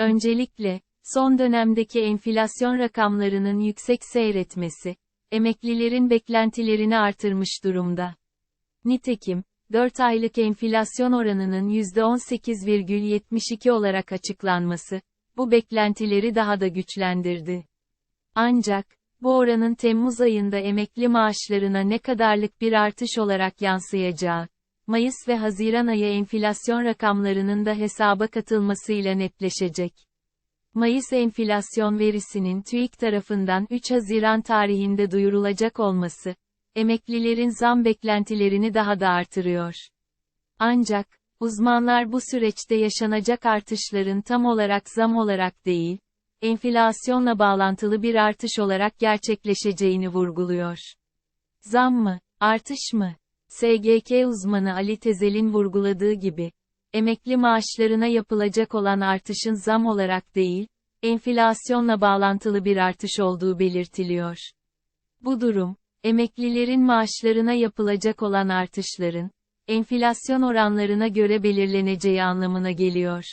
Öncelikle, son dönemdeki enflasyon rakamlarının yüksek seyretmesi, emeklilerin beklentilerini artırmış durumda. Nitekim, 4 aylık enflasyon oranının %18,72 olarak açıklanması, bu beklentileri daha da güçlendirdi. Ancak, bu oranın Temmuz ayında emekli maaşlarına ne kadarlık bir artış olarak yansıyacağı, Mayıs ve Haziran ayı enflasyon rakamlarının da hesaba katılmasıyla netleşecek. Mayıs enflasyon verisinin TÜİK tarafından 3 Haziran tarihinde duyurulacak olması, emeklilerin zam beklentilerini daha da artırıyor. Ancak, uzmanlar bu süreçte yaşanacak artışların tam olarak zam olarak değil, enflasyonla bağlantılı bir artış olarak gerçekleşeceğini vurguluyor. Zam mı, artış mı? SGK uzmanı Ali Tezel'in vurguladığı gibi, emekli maaşlarına yapılacak olan artışın zam olarak değil, enflasyonla bağlantılı bir artış olduğu belirtiliyor. Bu durum, emeklilerin maaşlarına yapılacak olan artışların, enflasyon oranlarına göre belirleneceği anlamına geliyor.